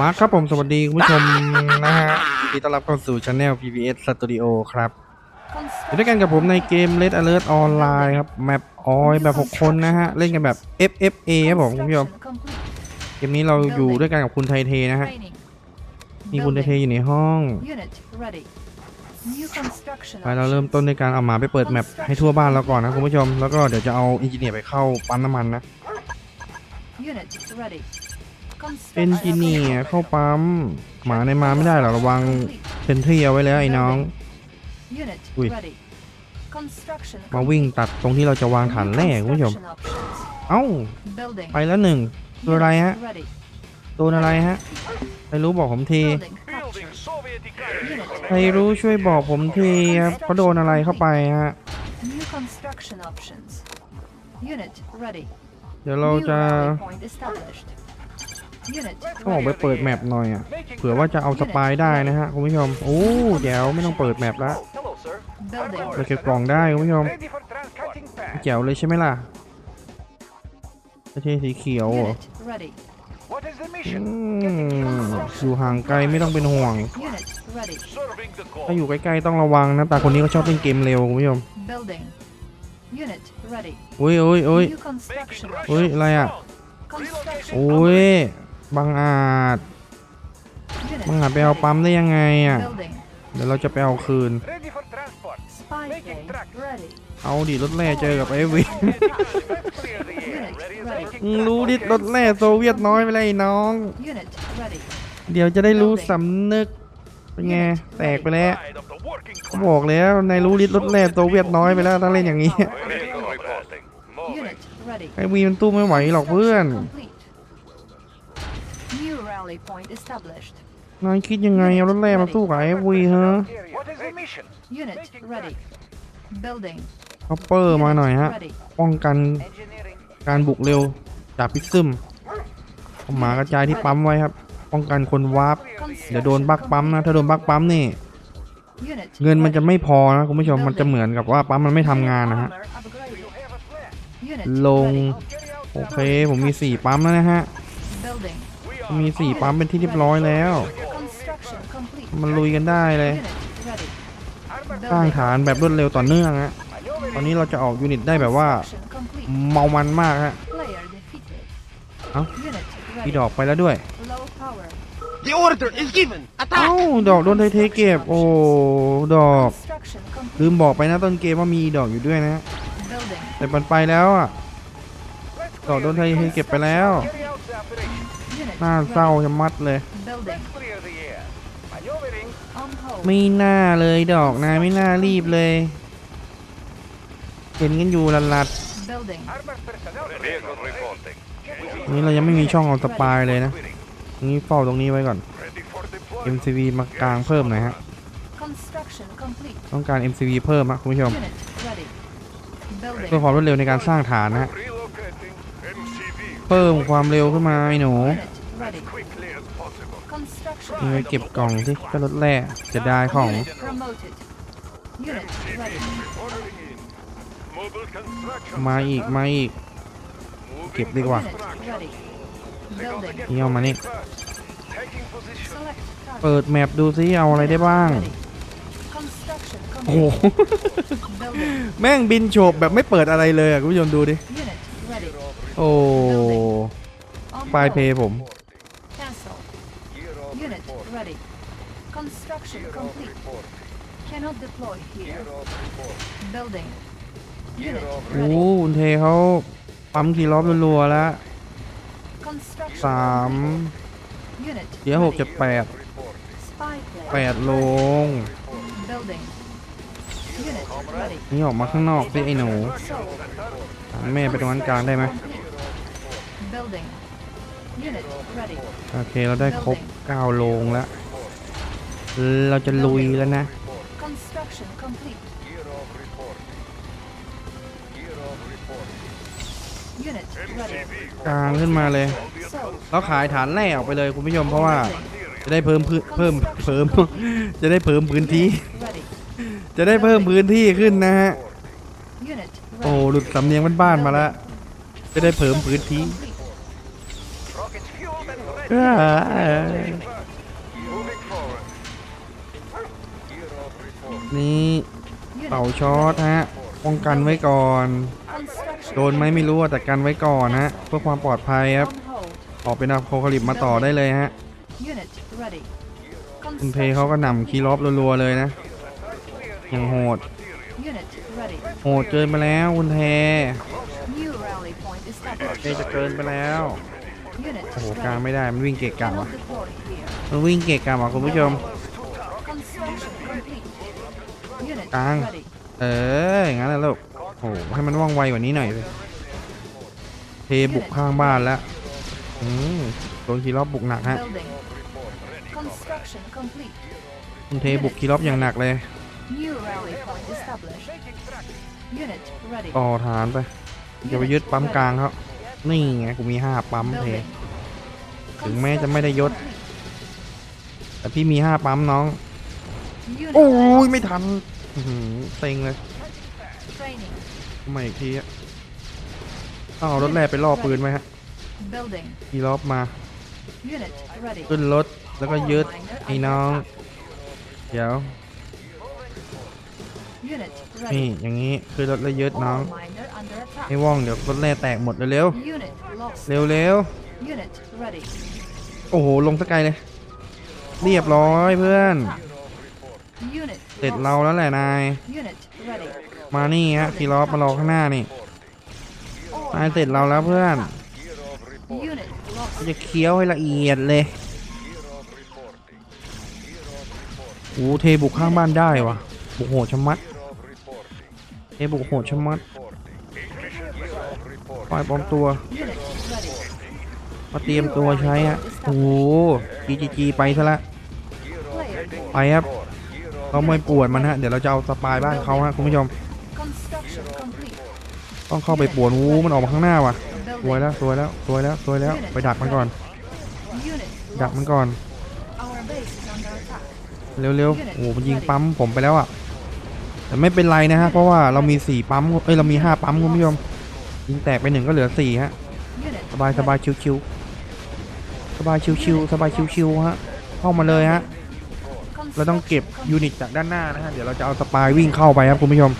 มาครับผมสวัสดีคุณผู้ชมนะฮะยินดีต้อนรับเข้าสู่ช anel PBS Studio ครับอยู่ด้วยกันกับผมในเกม Red Alert Online ครับแมปออยแบบ 6 คนนะฮะ เล่นกันแบบ FFA ครับผมคุณผู้ชมเกมนี้เราอยู่ด้วยกันกับคุณไทเทนะฮะมีคุณไทเทอยู่ในห้องไปเราเริ่มต้นในการเอาหมาไปเปิดแมปให้ทั่วบ้านเราก่อนนะคุณผู้ชม แล้วก็เดี๋ยวจะเอาอินจิเนียร์ไปเข้าปั๊มน้ำมันนะ เอนจิเนียร์เข้าปั๊ม หมาในมาไม่ได้หรอกระวังเซนทรีเอาไว้แล้วไอ้น้อง อุ้ย มาวิ่งตัดตรงที่เราจะวางฐานแร่คุณผู้ชม เอ้า ไปแล้วหนึ่งตัวอะไรฮะตัวอะไรฮะ ใครรู้บอกผมทีใครรู้ช่วยบอกผมทีครับเขาโดนอะไรเข้าไปฮะ New construction options. Unit ready. เดี๋ยวเราจะ New rally point established. Unit ต้องออกไป ready. เปิดแมปหน่อยอะ เผื่อว่าจะเอาสปายได้นะฮะคุณผู้ชม โอ้เดี๋ยวไม่ต้องเปิดแมปละ Hello, sir. Building. เราเก็บกล่องได้คุณผู้ชม Ready for trans-cutting path. แจ๋วเลยใช่ไหมล่ะไม่ใช่สีเขียวเหรอ Unit ready. What is the อื mission? มอยู่ห่างไกลไม่ต้องเป็นห่วง Unit ready. Serving the ถ้า call. อยู่ใกล้ๆต้องระวังนะ ตาคนนี้เขาชอบเล่นเกมเร็วคุณผู้ชม Building. Unit ready. อุ้ยอุ้ยอุ้ย New construction. Making อุ้ยอะไรอะ Construction. อุ้ย บังอาจ Unit บังอาจไปเอาปั๊มได้ยังไงอะ Building. เดี๋ยวเราจะไปเอาคืน Ready for transport. Spy Making plane track. ready. เอาดิรถแร่เจอกับไอ้วิ Let's clear the air. Unit Ready as ready. making มึง track. รู้ดิรถแร่โซเวียตน้อยไปเลยไอ้น้อง Unit ready. เดี๋ยวจะได้รู้สำนึกเป็นไงแตกไปแล้ว Side of the working เขาบอกแล้วในรู้ดิรถแร่โซเวียตน้อยไปแล้วถ้าเล่นอย่างนี้ Vehicle reporting. Moving. Unit ready. ไอ้วีมันตู้ไม่ไหวหรอกเพื่อน Complete. New rally point established. นายคิดยังไงเอารถแร่มาสู้กับไอ้วีฮะ What is the mission? Unit ready. Building. คอปเปอร์มาหน่อยฮะ Ready. ป้องกัน Engineering. การบุกเร็วจากพิซซึมเอาหมากระจายที่ปั๊มไว้ครับ ป้องกันคนวาร์ป เดี๋ยวโดนบักปั๊มนะ ถ้าโดนบักปั๊มนี่ Unit เงินมันจะ ready. ไม่พอนะคุณผู้ชม มันจะเหมือนกับว่าปั๊มมันไม่ทำงานนะฮะ Armor upgraded. You have a plan. Unit ลง ready. I'll carry out โอเค ผมมีสี่ปั๊มแล้วนะฮะ Building. We มี are สี่ปั๊มเป็นที่เรียบร้อยแล้ว Construction complete. มันลุยกันได้เลย Unit ready. armor สร้างฐานแบบรวดเร็วต่อเนื่องฮะตอนนี้เราจะออกยูนิตได้แบบว่า Construction complete. เมามันมากฮะ Player defeated. Huh? Unit พี่ ready. ดอกไปแล้วด้วย Low power. The order is given. เอ้าดอกโดนไทเทเก็บ โอ้ดอก Construction ลื complete. มบอกไปนะต้นเกมว่ามีดอกอยู่ด้วยนะ Building. แต่มันไปแล้วอะ Let's ดอกโดนไทเทเก็บไปแล้ว carry out the operation. Unit น่าเศร้า ready. จะมัดเลย Building. Let's clear the air. Maneuvering. On hold. ไม่น่าเลยดอกนายไม่น่ารีบเลย เห็นกันอยู่ลัด Building. Armor personnel. Vehicle reporting. ๆนี้เรายังไม่มีช่องเอาสปายเลยนะนี่เฝ้าตรงนี้ไว้ก่อน Ready for deployment. MCV มากลางเพิ่มหน่อยฮะ Construction complete. ต้องการ MCV เพิ่มฮะคุณผู้ชม Unit ready. เพื่อ Building. ความรวดเร็วในการสร้างฐานนะฮะ Relocating. MCV. เพิ่มความเร็วขึ้นมาไอ้หนู Unit ready. Quickly as possible. นี่ Construction ไปเก็บกล่องสิก็รถแร่จะได้ของ Unit promoted. Unit ready. Ordering in. Mobile construction. มาอีกมาอีก Moving เก็บดีกว่า Unit ready. Building. นี่เอามานี่ Taking position. Select target. เปิดแมปดูซิเอาอะไรได้บ้าง Ready. Construction โอ้โห complete. Building. แม่งบินโฉบแบบไม่เปิดอะไรเลยอะคุณผู้ชมดูดิ Unit ready. โอ้ On ปลายเพ hold. ย์ผม Construction complete. Cannot deploy here. Building. Unit โอ้ ready. คุณเทเขาปั๊มกี่รอบรัวๆแล้ว Construction สาม complete. Unit เดี๋ยวหก ready. เจ็ดแปด Spy plane. แปดลง Building. Unit ready. นี่ออกมาข้างนอกสิไอ้หนู Sold. หันแม่ไปตรงนั้นกลางได้ไหม Complete. Building. Unit ready. โอเคเราได้ครบ9โลงแล้ว เราจะลุยแล้วนะ Construction complete. Unit ready. กลางขึ้นมาเลย Sold. เราขายฐานแร่ออกไปเลยคุณผู้ชมเพราะว่า จะได้เพิ่มพื้นเพิ่มเพิ่ม จะได้เพิ่มพื้นที่ Ready. จะได้เพิ่มพื้นที่ขึ้นนะฮะ Unit โอ้ ready. หลุดสำเนียงบ้านๆมาแล้วจะได้เพิ่มพื้นที่ Complete. Rockets fueled and ready. เอ้ย Moving นี่เป่าช็อตฮะป้องกันไว้ก่อน โดนไหมไม่รู้แต่กันไว้ก่อนฮะเพื่อความปลอดภัยครับออกเป็นอะโพคาลิปมาต่อได้เลยฮะคุณเพเขาก็หนำคีย์ล็อบรัวๆเลยนะยังโหดโหดเกินไปแล้วคุณเพ New rally point เพ established. จะเกินไปแล้วโอ้โหกลางไม่ได้มันวิ่งเกะกะว่ะมันวิ่งเกะกะว่ะคุณผู้ชม กลาง ready. เอออย่างนั้นแหละลูกโอ้โหให้มันว่องไวกว่านี้หน่อยสิเทบุกข้างบ้านแล้วอืมโดนคีย์ล็อบบุกหนักฮะ Building. Construction complete. คุณเทบุกคีย์ล็อบอย่างหนักเลย New rally point established. Unit ready. ต่อฐานไปอย่าไปยึดปั๊มกลางเขานี่ไงกูมีห้าปั๊มเท Building. ถึงแม้จะไม่ได้ยศ Construction แต่พี่มีห้าปั๊มน้อง complete. Unit โอ้ย ready. ไม่ทัน อื้อหือเซ็งเลย Training. ทำไมาอีกทีอะต้องเอารถแร่ไปล่อปืนไหมฮะ Building. คีย์ล็อบมา Unit ready. ขึ้นรถแล้วก็ยึดไอ้น้อง เดี๋ยว Unit นี่ ready. อย่างนี้คือรถแล้วยึดน้อง All miner under attack. ไอ้ว่องเดี๋ยวรถแร่แตกหมดเร็ว Unit lost. ๆเร็วเร็ว Unit ready. ๆโอ้โหลงสกายเลย เรียบร้อยเพื่อน Unit เสร็จเราแล้วแหละนาย มานี่ฮะคีย์ล็อบมารอข้างหน้านี่นายเสร็จเราแล้วเพื่อนจะเคี้ยวให้ละเอียดเลยโอ้เทบุกข้างบ้านได้วะบุกโหดชะมัดเทบุกโหดชะมัดปล่อยปลอมตัว มาเตรียมตัวใช้ฮะโอ้โห GGG ไปซะละไปครับ เราไม่ปวดมันฮะ เดี๋ยวเราจะเอาสปายบ้านเขาฮะคุณผู้ชม ต้องเข้าไปปวดวูมันออกมาข้างหน้าว่ะสวยแล้วสวยแล้วสวยแล้วสวยแล้วไปดักมันก่อน ดักมันก่อน เร็วๆโอ้มันยิงปั๊มผมไปแล้วอะแต่ไม่เป็นไรนะฮะเพราะว่าเรามีสี่ปั๊มเอ้ยเรามีห้าปั๊มคุณผู้ชมยิงแตกไปหนึ่งก็เหลือสี่ฮะสบายสบายชิวๆสบายชิวๆสบายชิวๆฮะเข้ามาเลยฮะ เราต้องเก็บยูนิตจากด้านหน้านะฮะ เดี๋ยวเราจะเอาสปายวิ่งเข้าไปครับคุณผู้ชม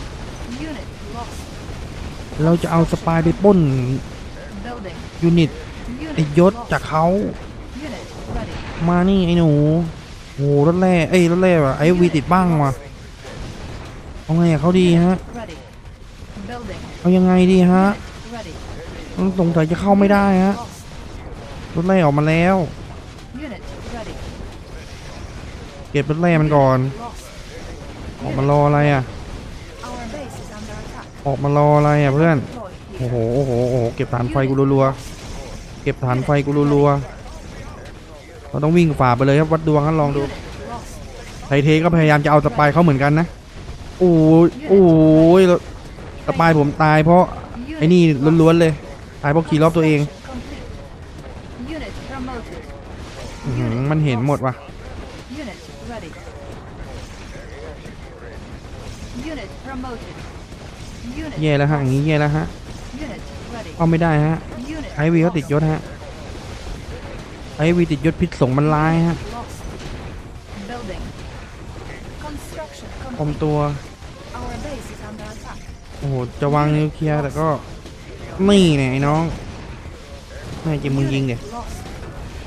เราจะเอาสปายไปป้นยูนิตไอยศจากเขา มานี่ไอ้หนูโอ้โหรถแร่เอ้รถแร่ว่ะไอวีติดบ้างว่ะเอาไงอะเขาดีฮะ เอายังไงดีฮะ Unit ready. มันสงสัยจะเข้าไม่ได้ฮะรถแร่ออกมาแล้ว Unit ready. เก็บรถแร่มันก่อน ออกมารออะไรอะ ออกมารออะไรอะเพื่อน โอ้โห โอ้โห โอ้โห เก็บฐานไฟกูรัวๆ เก็บฐานไฟกูรัวๆ เราต้องวิ่งฝ่าไปเลยครับวัดดวงครับลองดู ไทเทก็พยายามจะเอาสปายเขาเหมือนกันนะ โอ้ยโอ้ยสปายผมตายเพราะไอ้นี่ล้วนๆเลย ตายเพราะขี่รอบตัวเอง มันเห็นหมดว่ะ Unit ready. Unit promoted. Unit แย่แล้วฮะอย่างนี้แย่แล้วฮะ Unit ready. เอาไม่ได้ฮะ Unit ไอวีเขาติดยศฮะไอวีติดยศพิษสงมันร้ายฮะ lost. Building. Construction ปลอม complete. ตัว Our base is under attack. โอ้โหจะวางนิวเคลียร์แต่ก็นี่เนี่ยไอ้น้องแน่จริงมึงยิงเดี๋ย Unit lost.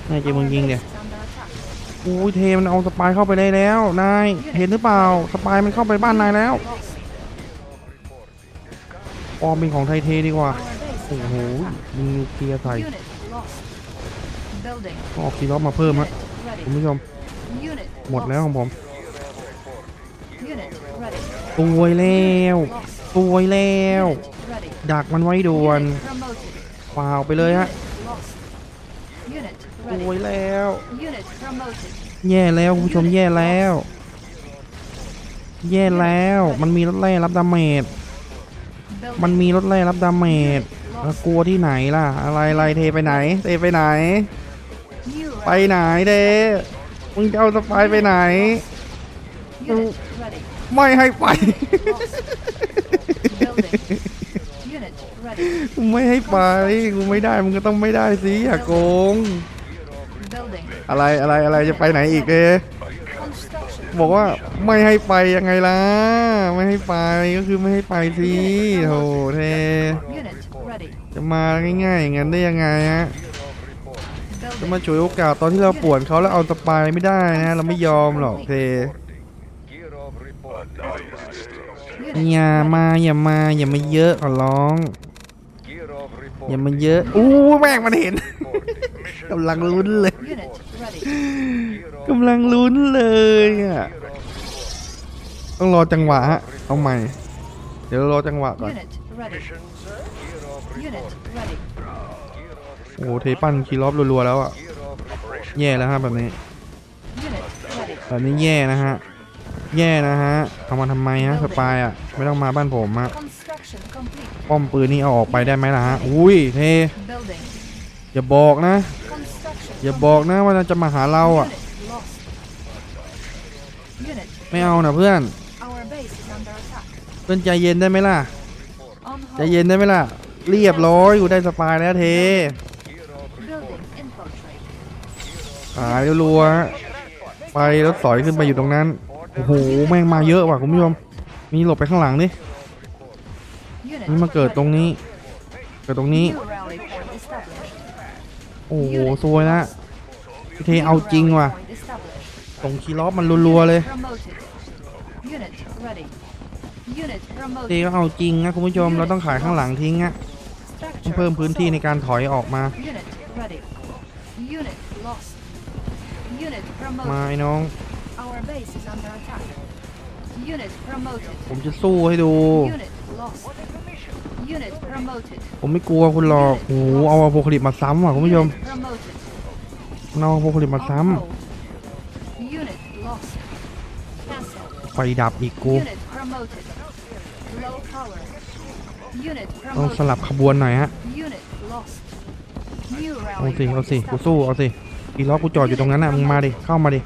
แน่จริงมึงยิงเดี๋ย Base is under attack. โอ้ยเทมันเอาสปายเข้าไปได้แล้วนายเห็นหรือเปล่าสปายมันเข้าไปบ้านนายแล้วปอมเป็นของไทยเทดีกว่าโอ้โหยิงนิวเคลียร์ใส่ Unit lost. Building. ออกคีย์ล็อบมาเพิ่มฮะคุณผู้ชมหมดแล้วของผมตัวยแล้วตัวยแล้ว ดักมันไว้ด่วน Unit promoted. เปล่าไปเลยฮะ Unit lost. Unit ตั ready. วยแล้ว Unit promoted. แย่แล้วคุณผู้ชมแย่แล้ว แย่แล้ว มันมีรถแร่รับดาเมจ Building. มันมีรถแร่รับดาเมจ Unit แล้ว lost. กลัวที่ไหนล่ะ อะไรอะไรเทไปไหน เทไปไหน New ไปไหนเดมึงจะเอาสปายไปไหน Unit ready. ไม่ให้ไป Lost. Building. Unit ready. กูไม่ให้ไปกูไม่ได้มึงก็ต้องไม่ได้สิอย่าโกง Building. อะไรอะไรอะไรจะไปไหนอีกเอ๊ Construction. บอกว่าไม่ให้ไปยังไงล่ะ ไม่ให้ไปก็คือไม่ให้ไปสิโถเท Unit ready. จะมาง่ายๆอย่างนั้นได้ยังไงฮะ จะ Building. มาฉวยโอกาสตอนที่เราป่วนเขาแล้วเอาสปายไม่ได้นะ เราไม่ยอมหรอกเท Gear of report. อย่ามาอย่ามาอย่ามาเยอะขอร้อง Gear of report. อย่ามาเยอะอู้แม่งมันเห็น กำลังลุ้นเลย Unit ready. กำลังลุ้นเลยอะต้องรอจังหวะฮะเอาใหม่ เดี๋ยวรอจังหวะก่อน Unit ready. Gear of Unit ready. โอ้โหเทปั้นคีรอบรัวๆแล้วอะ gear of report. แย่แล้วฮะแบบนี้ Unit ready. แบบนี้แย่นะฮะแย่นะฮะเอามาทำไมฮะสปายอะไม่ต้องมาบ้านผมฮะ Construction complete. ป้อมปืนนี่เอาออกไปได้ไหมล่ะฮะ อุ้ยเท Building. อย่าบอกนะ Construction. อย่าบอกนะว่าจะมาหาเราอะ Unit lost. Unit. ไม่เอานะเพื่อน Our base is under attack. เพื่อนใจเย็นได้ไหมล่ะ On ใจ hold. เย็นได้ไหมล่ะ เรียบร้อยกูได้สปายแล้วเท Building infiltrate. หายรัวๆฮะไปแล้วสอยขึ้นไปอยู่ตรงนั้น โอ้โห แม่งมาเยอะว่ะคุณผู้ชม มีหลบไปข้างหลังดิ Unit. นี่มาเกิดตรงนี้ เกิดตรงนี้ โอ้โหสวยนะเทเอาจริงว่ะ ตรงคีล็อบมันรัวๆเลยเทก็เอาจริงนะคุณผู้ชม เราต้องขายข้างหลังทิ้งอะต้เพิ่มพื้นที่ในการถอยออกมา มาไอ้น้อง ผมจะสู้ให้ดู Unit lost. Unit promoted. ผมไม่กลัวคุณหรอกโอ้โหเอาอโพคลิปมาซ้ำว่ะคุณผู้ชม Unit promoted. มันเอาอโพคลิปมา On ซ้ hold. Unit lost. Cancel. ำไฟดับอีกกู Unit promoted. Low power. Unit ต้องส promoted. ลับขบวนหน่อยฮะ Unit lost. New เอา rally สิเอา point สิ กูสู้ เอาสิกีล้อกูจอดอยู่ตรงนั้นน่ะมึงมาดิ เข้ามาดิ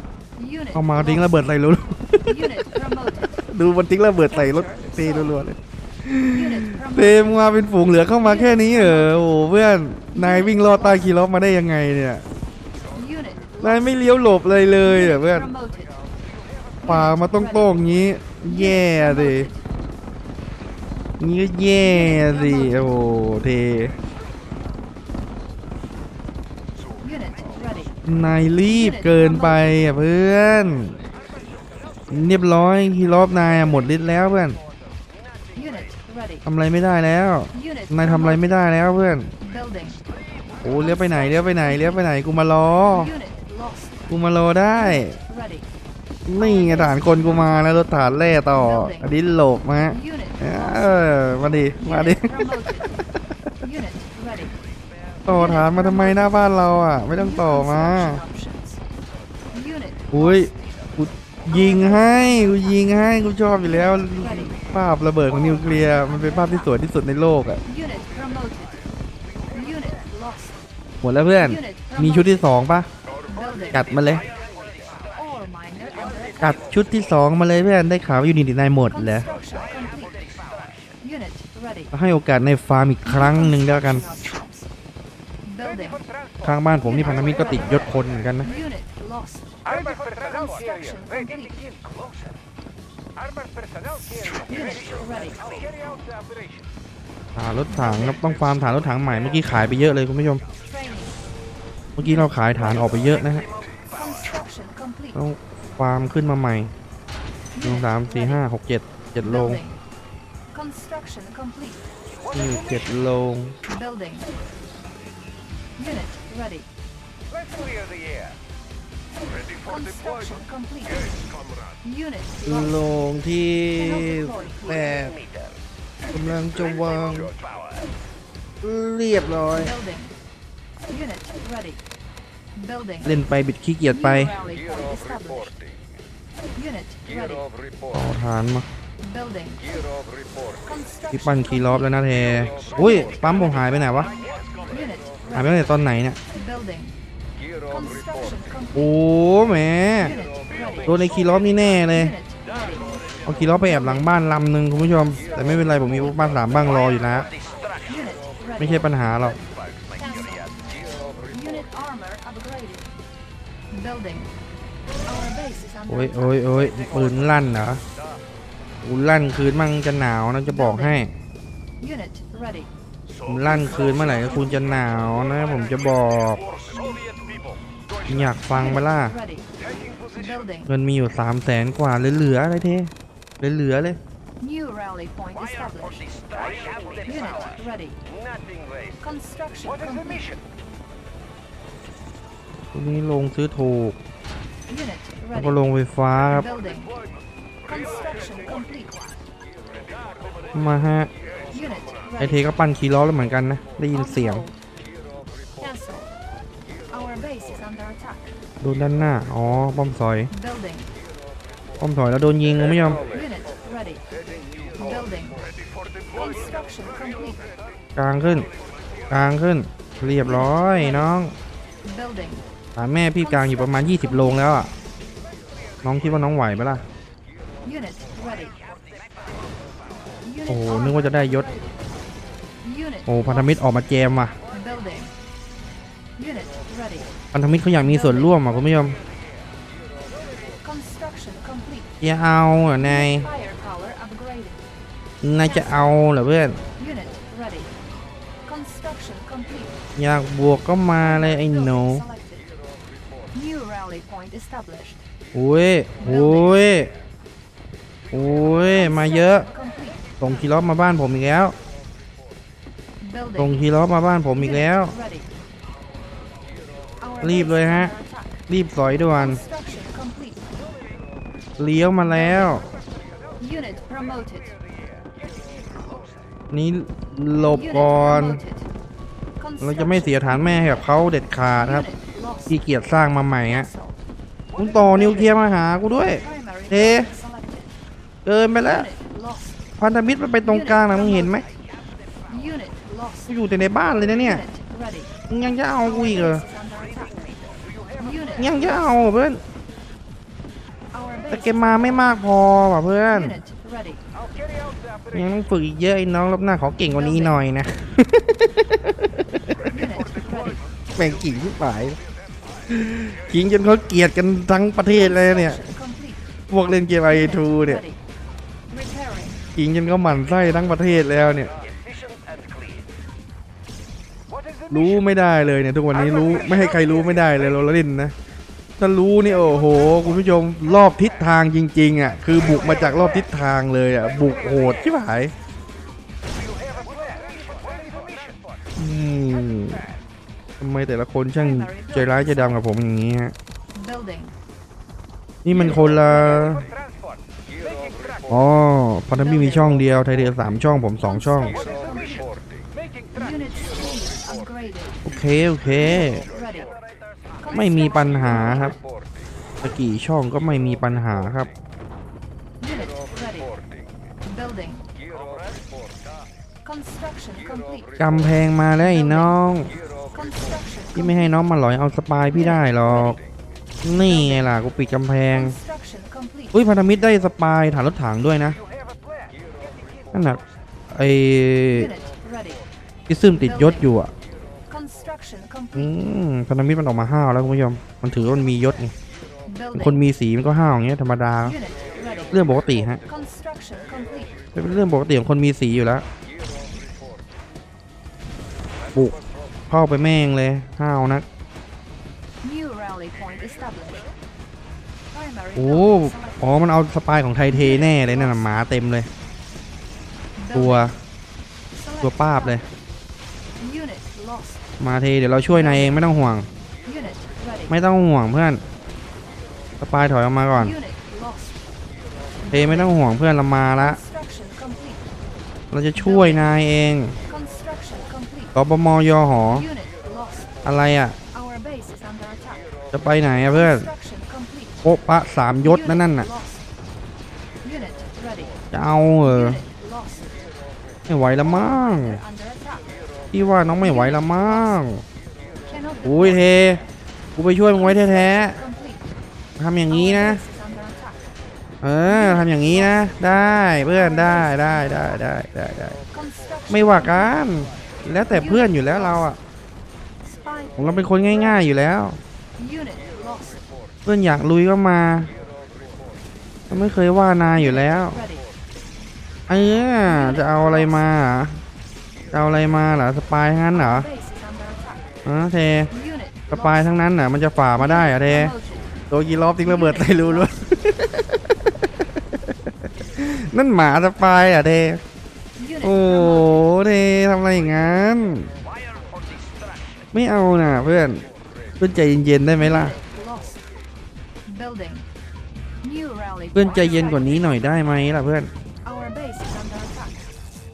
Unit เข้ามาทิ้ง lost. ระเบิดใส่รถ Unit promoted. ดูมันทิ้งระเบิดใส่รถเตรัวๆเลย Unit เต promoted. มมาเป็นฝูงเหลือเข้ามาแค่นี้เหรอโอ้เพื่อนนายวิ่งลอดใต้คีล้อมาได้ยังไงเนี่ยนายไม่เลี้ยวหลบเลยเลยเหรอ Unit เพื่อนป่ามาต้องโต้งงี้แย่สิงี้แย่สิโอ้โหเทนายรีบเกินไปอะเพื่อนเรียบร้อยคีรอบนายหมดฤทธิ์แล้วเพื่อน Unit ready. ทำอะไรไม่ได้แล้ว Unit นายทำอะไรไม่ได้แล้วเพื่อน building. โอ้เลี้ยวไปไหนเลี้ยวไปไหนเลี้ยวไปไหนกูมารอ Unit lost. กูมารอได้ Ready. นี่ไงฐานคนกูมาแล้วรถฐานแร่ต่ออันนี้หลบมา Unit เออมาดิมาดิ Unit promoted. Unit ready. ต่อฐานมาทำไมหน้าบ้านเราอะ ไม่ต้องต่อมา Options. Unit อุ้ยกู ยิงให้กูยิงให้กูชอบอยู่แล้ว ภาพระเบิดของนิวเคลียร์มันเป็นภาพที่สวยที่สุดในโลกอะหมดแล้วเพื่อน มีชุดที่สองปะกัดมาเลย กัดชุดที่สองมาเลยเพื่อนได้ข่าวว่ายูนิตนายหมดแล้วให้โอกาสในฟาร์มอีกครั้งหนึ่งแล้วกัน ข้างบ้านผมนี่พันธมิตรก็ติดยศคนเหมือนกันนะ Unit lost. Armored personnel carrier Construction ready to complete. get closer. Armored personnel carrier Unit ready. carry out the operation. ฐานรถถังครับต้องฟาร์มฐานรถถังใหม่เมื่อกี้ขายไปเยอะเลยคุณผู้ชม Training. เมื่อกี้เราขายฐานออกไปเยอะนะฮะ Construction complete. ต้องฟาร์มขึ้นมาใหม่หนึ่งสามสี่ห้าหกเจ็ดเจ็ดโลง Building. Construction complete. นี่เจ็ดโลง Building. Unit ready. Let's clear the air. Ready for Construction deployment. complete. comrade. Unit โล lost. งที่ Cannot แป deploy. ดกำลังจะวาง Power. เรียบร้อย Building. Unit ready. Building. เล่นไปบิดขี้เกียจไป New rally Gear point of established. reporting. Unit Gear ready. of ต่อ report. ฐานมา Building. Gear of report. ที่ Construction. ปั้นคีรอบแล้วนะเทอุ้ย ปั๊มผมหายไปไหนวะ Unit หายไป ready. ตั้งแต่ตอนไหนเนี่ย Building. Gear of report. Construction complete. โอ้แหม Unit ready. โดนในคีรอบนี่แน่เลย Unit ready. เอาคีรอบไปแอบหลังบ้านลำหนึ่งคุณผู้ชม แต่ไม่เป็นไรผมมีบ้านสามบ้างรออยู่นะ Unit ไม่ ready. ใช่ปัญหาหรอก Cancel. Unit armor upgraded. Building. Our base is โอ้ย under โอ้ยโอ้ยปืนลั่นเหรอกูลั่นคืนมั่งจะหนาวนะจะบอกให้ Unit ready. ผมลั่นคืนเมื่อไหร่ก็คุณจะหนาวนะผมจะบอก For Soviet people. อยากฟังไหมล่ะ Ready. Taking position. Building. เงินมีอยู่สามแสนกว่าเหลือๆอะไรเท่เหลือๆเลย New rally point Fire for established. destruction. Unit ready. Nothing waste. Construction What is the complete. mission? ตรงนี้ลงซื้อถูก Unit แล้วก็ ready. ลงไฟฟ้าครับ Building. Construction complete. มาฮะ Unit ไอ ready. เทก็ปั้นคีย์ล้อแล้วเหมือนกันนะ ได้ยิน On เสียง hold. Cancel. Our base is under attack. โดนด้านหน้า อ๋อป้อมซอย Building. ป้อมซอยแล้วโดนยิงคุณผู้ชม Unit ready. Building. Construction complete. กลางขึ้น กลางขึ้น เรียบร้อยน้อง Building. ถามแม่พี่กลางอยู่ประมาณ 20 โลงแล้วอะ น้องคิดว่าน้องไหวไหมล่ะ Unit ready. Unit โอ้โห on. นึกว่าจะได้ยศ Unit โอ้พันธมิตรออกมาเจมว่ะพันธมิตรเขาอยากมีส่วนร่วมอะคุณผู้ชมอย่าเอาเหรอนายนายจะเอาเหรอเพื่อนอยากบวกก็มาเลยไอ้หนูโอ้ยโอ้ยโอ้ยมาเยอะส่งคีรอบมาบ้านผมอีกแล้ว ส่งคีย์ล้อมาบ้านผมอีกแล้ว Unit ready. Our รีบ base เลย is ฮะ under attack. รีบสอยด่วน Construction complete. เลี้ยวมาแล้ว Unit promoted. นี่หลบ Unit ก่อน promoted. เราจะไม่เสียฐานแม่ให้กับเขาเด็ดขาดครับ Unit lost. ที่เกียรสร้างมาใหม่ฮะ Cancel. มึงต่อนิวเคลียร์มาหากูด้วย Primary เอ๊ะ point selected. เกินไปแล้ว Unit lost. พันธมิตรมันไปตรงกลางนะมึงเห็นไหม Unit lost. กูอยู่แต่ในบ้านเลยนะเนี่ย Unit ready. มึงยังจะเอากูอีกเหรอ Base is under attack. Unit ยังจะเอาเหรอเพื่อน our แต่ base เกมมาไม่มากพอว่ะเพื่อน Unit ready. I'll carry out the ยัง operation. ต้องฝึกอีกเยอะไอ้น้องรอบหน้าขอเก่งกว่านี้หน่อยนะ Unit ready. แม่งกิ่งที่ปลายกิ่งจนเขาเกลียดกันทั้งประเทศเลยเนี่ย Complete. พวกเล่นเกมไอทูเนี่ย Ready. Repairing. กิ่งจนเขาหมั่นไส้ทั้งประเทศแล้วเนี่ย รู้ mission? ไม่ได้เลยเนี่ยทุกวันนี้รู้ไม่ให้ใครรู้ไม่ได้เลยเราเล่นนะถ้ารู้นี่โอ้โหคุณผู้ชมรอบทิศทางจริงๆอะคือบุกมาจากรอบทิศทางเลยอะบุกโหดชิบหาย You have a plan. What is the mission? อืมทำไมแต่ละคนช่างใจร้ายใจดำกับผมอย่างนี้ฮะ Building. นี่มันคนละ For transport. Making track. อ๋อพันธมิตรมีช่องเดียวไทยเดียสามช่องผมสองช่อง เคโอเค ไม่มีปัญหาครับตะกี่ช่องก็ไม่มีปัญหาครับ กำแพงมาแล้วไอ้น้อง พี่ไม่ให้น้องมาหลอยเอาสปายพี่ได้หรอก นี่ไงล่ะกูปิดกำแพง อุ้ยพันธมิตรได้สปายฐานรถถังด้วยนะ นั่นน่ะไอ้ที่ซึมติดยศอยู่อะ อื complete. มพันธมิตรมันออกมาห้าวแล้วคุณผู้ชมมันถือว่ามันมียศไง Building. คนมีสีมันก็ห้าวอย่างเงี้ยธรรมดา Unit ready. เรื่องปกติฮะ Construction complete. เป็นเรื่องปกติของคนมีสีอยู่แล้วบุกเข้าไปแม่งเลยห้าวนัก New rally point established. Primary โอ้ building selected. อ๋อมันเอาสปายของไทยเทแน่เลยนั่นน่ะหมาเต็มเลย ตัว Building. ตัว Select ป้าบเลย Unit lost. มาเทเดี๋ยวเราช่วยนายเองไม่ต้องห่วง Unit ready. ไม่ต้องห่วงเพื่อนสปายถอยออกมาก่อน Unit lost. เทไม่ต้องห่วงเพื่อนเรามาละ Construction complete. เราจะช่วยนายเอง Construction complete. กบมยหอ Unit lost. อะไรอะ Our base is under attack. จะไปไหนอะเพื่อน Construction complete. โป๊ะปะสามยศนั่นนั่น Unit น่ะ lost. Unit ready. จะเอาเออ Unit lost. ไม่ไหวละมั้ง Under attack. พี่ว่าน้องไม่ไหวละมั้ง Cannot อุ้ยเทกูไปช่วยมึงไว้แท้ complete. ๆทำอย่างนี้ Our นะ base is under attack. เออทำอย่างนี้นะ ได้เพื่อนได้ได้ได้ได้ได้ได้ Construction ไม่ว่ากันแล้วแต่เพื่อนอยู่แล้วเราอะ Spy ของเราเป็นคนง่าย ๆอยู่แล้ว unit lost. lost. เพื่อนอยากลุยก็มาก็ไม่เคยว่านายอยู่แล้ว Ready. เออจะเอาอะไรมาเหรอ จะเอาอะไรมาเหรอสปายทั้งนั้นเหรออ๋อเทสปายทั้งนั้นน่ะมันจะฝ่ามาได้เหรอะเทโดนกีรอบทิ้งระเบิดใส่รูด้วยนั่นหมาสปายเหรอะเทโอ้เททำอะไรอย่างงั้น ไม่เอาน่ะเพื่อนเพื่อนใจเย็นๆได้ไหมล่ะ เพื่อนใจเย็นกว่านี้หน่อยได้ไหมล่ะเพื่อน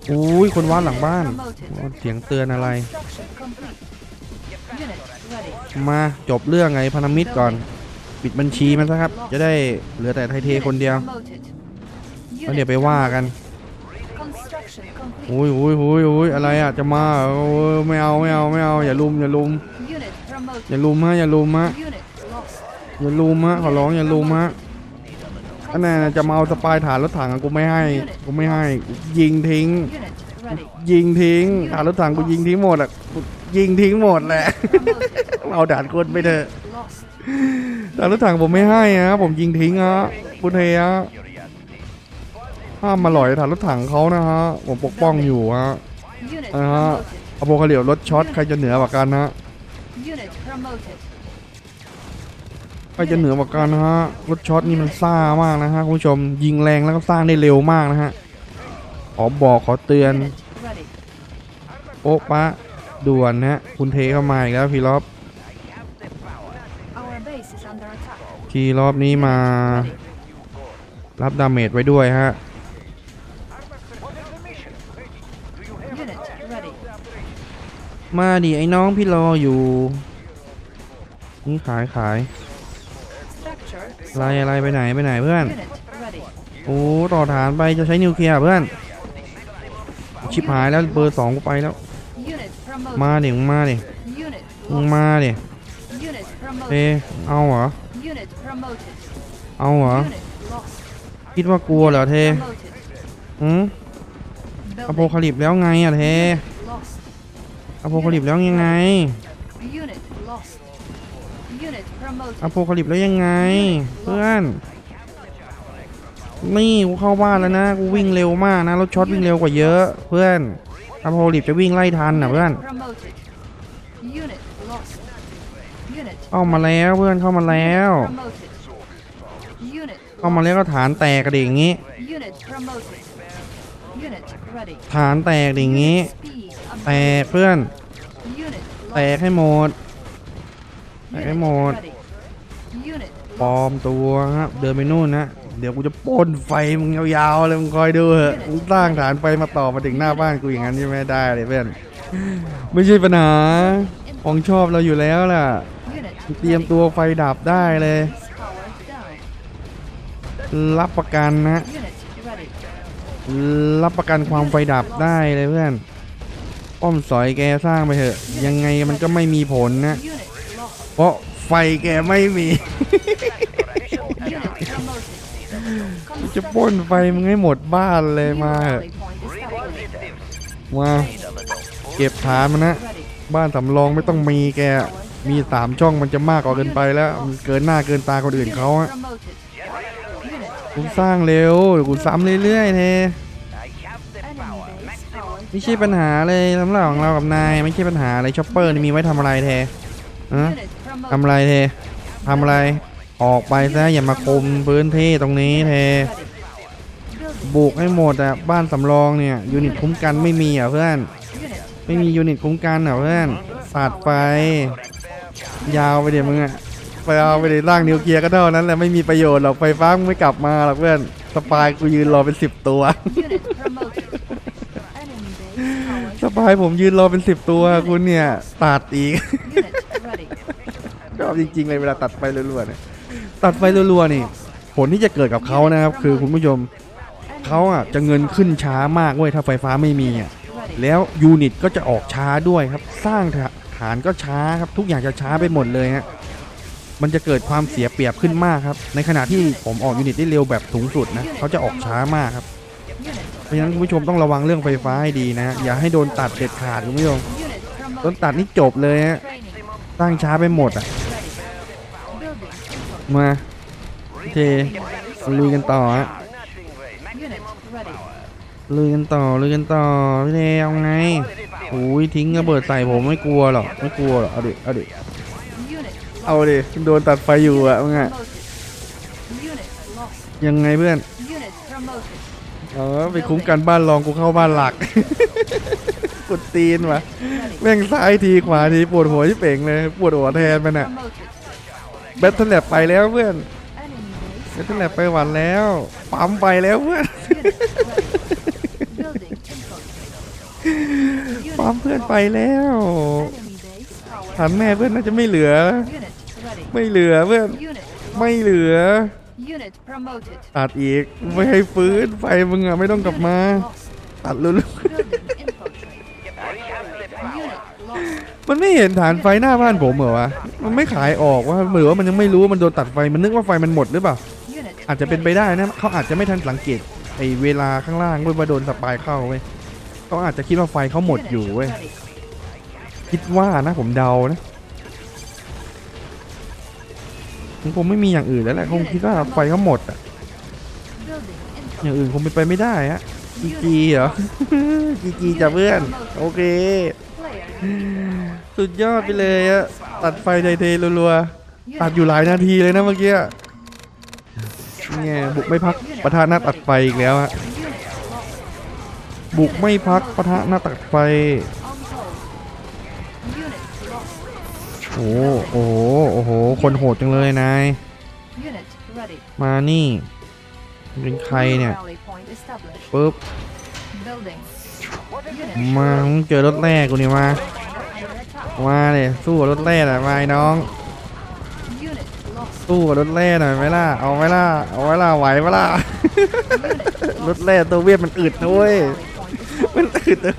อุ้ยคนวาดหลังบ้านเสียงเตือนอะไร มาจบเรื่องไงพันธมิตรก่อน ปิดบัญชีมันซะครับ จะได้เหลือแต่ไทเทคนเดียวแล้วเดี๋ยวไปว่ากันอุ้ยอุ้ยอุ้ยอุ้ยอะไรอะจะมาเออไม่เอาไม่เอาไม่เอาอย่าลุมอย่าลุมอย่าลุมฮะอย่าลุมฮะอย่าลุมฮะขอร้องอย่าลุมฮะ อันนั้นจะมาเอาสปายฐานรถถังกูไม่ให้กูไม่ให้ยิงทิ้ง ยิงทิ้งฐานรถถังกูยิงทิ้งหมดอะยิงทิ้งหมดแหละ เอาด่านคนไปเถอะฐานรถถังผมไม่ให้ฮะผมยิงทิ้งฮะคุณเทียห้ามมาหลอยฐานรถถังเขานะฮะผมปกป้องอยู่ฮะนะฮะอโปคาเลียวรถช็อตใครจะเหนือกว่ากันฮะ ใครจะเหนือกว่ากันนะฮะรถช็อตนี่มันซ่ามากนะฮะคุณผู้ชมยิงแรงแล้วก็สร้างได้เร็วมากนะฮะขอบอกขอเตือนโป๊ะปะด่วนฮะคุณเทเข้ามาอีกแล้วพีรอบทีรอบนี้มา รับดาเมจไว้ด้วยฮะมาดิไอ้น้องพี่รออยู่ นี่ขายขาย อะไรอะไรไปไหนไปไหนเพื่อนโอ้ต่อฐานไปจะใช้นิวเคลียร์เพื่อน ชิบหายแล้วเบอร์สองกูไปแล้ว มาดิมึงมาดิ Unit มึงมาดิ Unit เอเอาเหรอเอาเหรอคิดว่ากลัวเหรอเทอืมอโพคาลิปแล้วไงอะเทอโพคาลิปแล้วยังไง อ promoted. โพคาลิปแล้วยังไง เพื่อน นี่กูเข้าบ้านแล้วนะกูวิ่งเร็วมากนะรถช็อตวิ่งเร็วกว่าเยอะ เพื่อนอโพคาลิปจะวิ่งไล่ทันนะเพื่อน Promoted. Unit lost. Unit เข้ามาแล้วเพื่อนเข้ามาแล้ว promoted. Unit เข้ามาแล้วก็ฐานแตกกระดิ่างงี้ Unit promoted. Unit ready. ฐานแตกดิ่างงี้ Speed แตกเพื่อน Unit แตกให้หมด แตกให้หมดปลอมตัวครับเดินไปนู่นนะเดี๋ยวกูจะพ่นไฟมึงยาวๆเลยมึงคอยดูเถอะมึงสร้างฐานไฟมาต่อมาถึงหน้าบ้านกูอย่างนั้นใช่ไหมได้เลยเพื่อนไม่ใช่ปัญหาของชอบเราอยู่แล้วล่ะ เตรียมตัวไฟดับได้เลย รับประกันนะ รับประกันความไฟดับได้เลยเพื่อน ป้อมสอยแกสร้างไปเถอะ ยังไงมันก็ไม่มีผลนะ ราะไฟแกไม่มี จะปล้นไฟมึงให้หมดบ้านเลยมาเถอะมาเก็บฐานมันนะ บ้านสำรองไม่ต้องมีแก มีสามช่องมันจะมากกว่าเกินไปแล้วมันเกินหน้าเกินตาคนอื่นเขาอะกูสร้างเร็วเดี๋ยวกูซ้ำเรื่อยๆเทไม่ใช่ปัญหาเลยสำหรับของเรากับนาย ไม่ใช่ปัญหาอะไรช็อปเปอร์นี่มีไว้ทำอะไรเทฮะ ทำอะไรเททำอะไร ออกไปซะอย่ามาคุมพื้นที่ตรงนี้เทบุกให้หมดอะบ้านสำรองเนี่ยยูนิตคุ้มกันไม่มีอะเพื่อน ไม่มียูนิตคุ้มกันอะเพื่อนสาดไฟยาวไปเดี๋ยวมึงอะไปเอาไปเดี๋ยวร่างนิวเคลียร์ก็เท่านั้นแหละไม่มีประโยชน์หรอกไฟฟ้าไม่กลับมาหรอกเพื่อนสปายกูยืนรอเป็นสิบตัวสปายผมยืนรอเป็นสิบตัวคุณเนี่ยตัดอีก อบจริงๆเลยเวลาตัดไฟรัวๆเนี่ยตัดไฟรัวๆนี่ผลที่จะเกิดกับเขานะครับคือคุณผู้ชม Enemy เขาอะจะเงินขึ้นช้ามากเว้ยถ้าไฟฟ้าไม่มีอะ ready. แล้วยูนิตก็จะออกช้าด้วยครับ สร้างฐานก็ช้าครับทุกอย่างจะช้าไปหมดเลยฮะมันจะเกิดความเสียเปรียบขึ้นมากครับ ในขณะที่ผมออกยูนิตได้เร็วแบบสูงสุดนะเขาจะออกช้ามากครับ Unit เพราะฉะนั้นคุณผู้ชมต้องระวังเรื่องไฟฟ้าให้ดีนะฮะอย่าให้โดนตัดเด็ดขาดคุณผู้ชม Unit โดน promoted. ตัดนี่จบเลยฮะ Training. สร้างช้าไปหมดอะ Ready. Building. infiltrate. มาเทลุยกันต่อฮะลุยกันต่อลุยกันต่อพี่เทเอาไงโอ้ยทิ้งระเบิดใส่ผมไม่กลัวหรอกไม่กลัวหรอกเอาดิเอาดิเอาดิโดนตัดไฟอยู่อะมึงอะยังไงเพื่อนเออไปคุ้มกันบ้านรองกูเข้าบ้านหลักกดตีนวะแม่งซ้ายทีขวาทีปวดหัวที่เป่งเลย ปวดหัวแทนมันอะ แบทเทิลแลบไปแล้วเพื่อน Enemy แบ base. ทเทิลแลบไปหวันแล้วปั๊มไปแล้วเพื่อน Unit ready. Building infiltrate. ปั๊ม Unit เพื่อนไปแล้ว Enemy base power. ทันแม่เพื่อนน่าจะไม่เหลือ Unit ready. ไม่เหลือเพื่อน Unit ไม่ lost. เหลือ Unit promoted. ตัดอีกไม่ให้ฟื้นไฟมึงอะไม่ต้องกลับมา Unit lost. ตัดลุ้น Building infiltrate. Unit lost. มันไม่เห็นฐานไฟหน้าบ้านผมเหรอวะ มันไม่ขายออกว่าหรือว่ามันยังไม่รู้ว่ามันโดนตัดไฟมันนึกว่าไฟมันหมดหรือเปล่าอาจจะเป็นไปได้นะเขาอาจจะไม่ทันสังเกตไอเวลาข้างล่างด้วยว่าโดนสปายเข้าเว้ยเขาอาจจะคิดว่าไฟเขาหมดอยู่เว้ยคิดว่านะผมเดานะคงไม่มีอย่างอื่นแล้วแหละคงคิดว่าไฟเขาหมดอะอย่างอื่นคงเป็นไปไม่ได้ฮะจีจีเหรอจีจีจะเพื่อนโอเค สุดยอดไปเลยอะตัดไฟไทเทรัวๆตัดอยู่หลายนาทีเลยนะเมื่อกี้เนี่ยบุกไม่พักประธานหน้าตัดไฟอีกแล้วฮะบุกไม่พักประทะหน้าตัดไฟโอ้โหโอ้โห คนโหดจังเลยนาย มานี่ เป็นใครเนี่ยปุ๊บ มาเจอรถแรกกูนี่มา มาเลยสู้กับรถแร่หน่อยไหมน้อง สู้กับรถแร่หน่อยไหมล่ะ เอาไหมล่ะ เอาไหมล่ะ ไหวไหมล่ะ รถ lost. แร่ตัวเวียดมันอึดนะเว้ยมันอึดนะ